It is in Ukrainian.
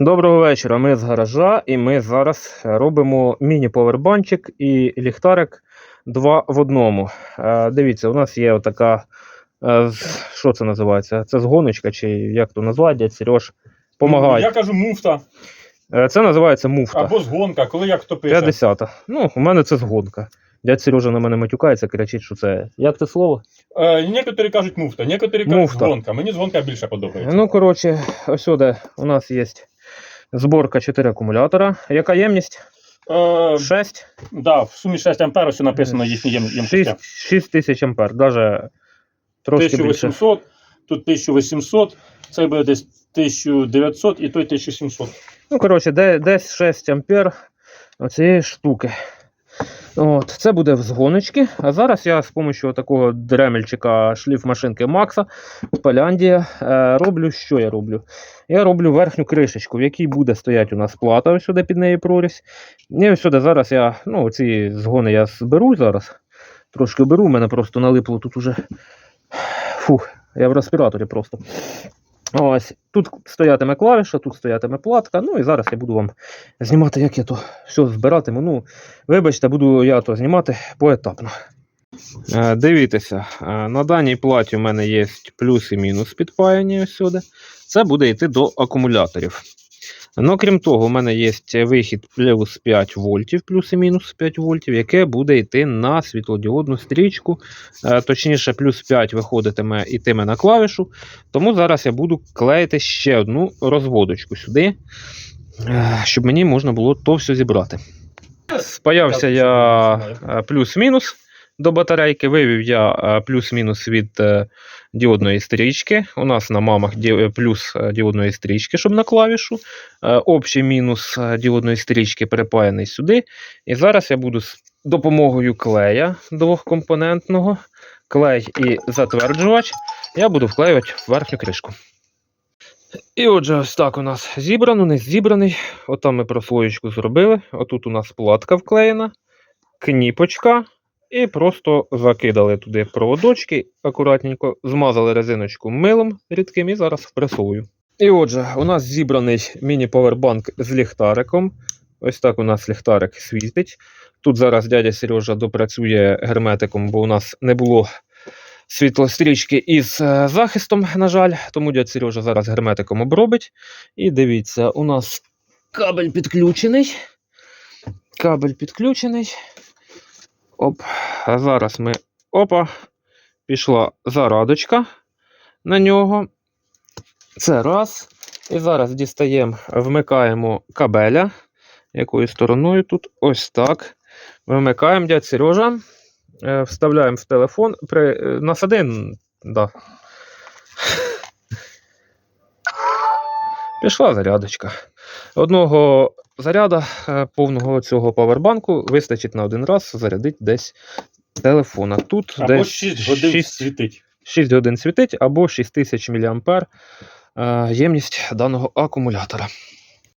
Доброго вечора. Ми з гаража, і ми зараз робимо міні-повербанчик і ліхтарик два в одному. Е, дивіться, у нас є отака. е, що це називається? Це згоночка, чи як то назвати, дядь Сереж? Помагай. Я кажу муфта Е, Це називається муфта. або згонка, коли як хто пише. 50. Ну, у мене це згонка. Дядь Сережа на мене матюкається, кричить, що це. Як це слово? Е, некоторі кажуть муфта, некоторі кажуть Муфта. згонка. Мені згонка більше подобається. Ну, коротше, ось сюди у нас є зборка 4 акумулятора. Яка ємність? Е, 6. да, в сумі 6 ампер, ось написано їхні ємність. 6, 6 тисяч ампер, навіть трошки більше. 1800, тут 1800, це буде десь 1900 і той 1700. Ну, коротше, десь 6 ампер оцієї штуки. От, це буде в згоночки. А зараз я з допомогою такого дремельчика шліф машинки Макса з Поляндія е, роблю, що я роблю? Я роблю верхню кришечку, в якій буде стояти у нас плата, ось сюди під неї прорізь. І ось сюди зараз я, ну, ці згони я зберу зараз. Трошки беру, у мене просто налипло тут уже. Фух, я в респіраторі просто. Ось тут стоятиме клавіша, тут стоятиме платка. Ну і зараз я буду вам знімати, як я то все збиратиму. Ну, вибачте, буду я то знімати поетапно. Е, дивіться, е, на даній платі у мене є плюс і мінус підпаяні ось сюди. Це буде йти до акумуляторів. Ну, крім того, у мене є вихід плюс 5 вольтів, плюс і мінус 5 вольтів, яке буде йти на світлодіодну стрічку. Е, Точніше, плюс 5 виходитиме йтиме на клавішу. Тому зараз я буду клеїти ще одну розводочку сюди, е, щоб мені можна було то все зібрати. Спаявся я е, плюс-мінус до батарейки, вивів я е, плюс-мінус від е, діодної стрічки. У нас на мамах плюс е, діодної стрічки, щоб на клавішу. Общий мінус діодної стрічки перепаяний сюди. І зараз я буду з допомогою клея двохкомпонентного, клей і затверджувач, я буду вклеювати верхню кришку. І отже, ось так у нас зібрано, не зібраний. Отам ми прослоєчку зробили. Отут у нас платка вклеєна, кніпочка. І просто закидали туди проводочки, акуратненько, змазали резиночку милом рідким і зараз впресовую. І отже, у нас зібраний міні-повербанк з ліхтариком. Ось так у нас ліхтарик світить. Тут зараз дядя Сережа допрацює герметиком, бо у нас не було світлострічки із е, захистом, на жаль. Тому дядь Сережа зараз герметиком обробить. І дивіться, у нас кабель підключений. Кабель підключений. Оп. А зараз ми. Опа. Пішла зарадочка на нього. Це раз. І зараз дістаємо, вмикаємо кабеля. Якою стороною тут? Ось так. Вимикаємо дядь Сережа. Е, Вставляємо в телефон. При... е, Нас один. Да. Пішла зарядочка. Одного заряда е, повного цього павербанку вистачить на один раз зарядити десь телефона. Тут Або десь 6 годин 6, світить. 6 годин світить, або 6000 мА е, ємність даного акумулятора.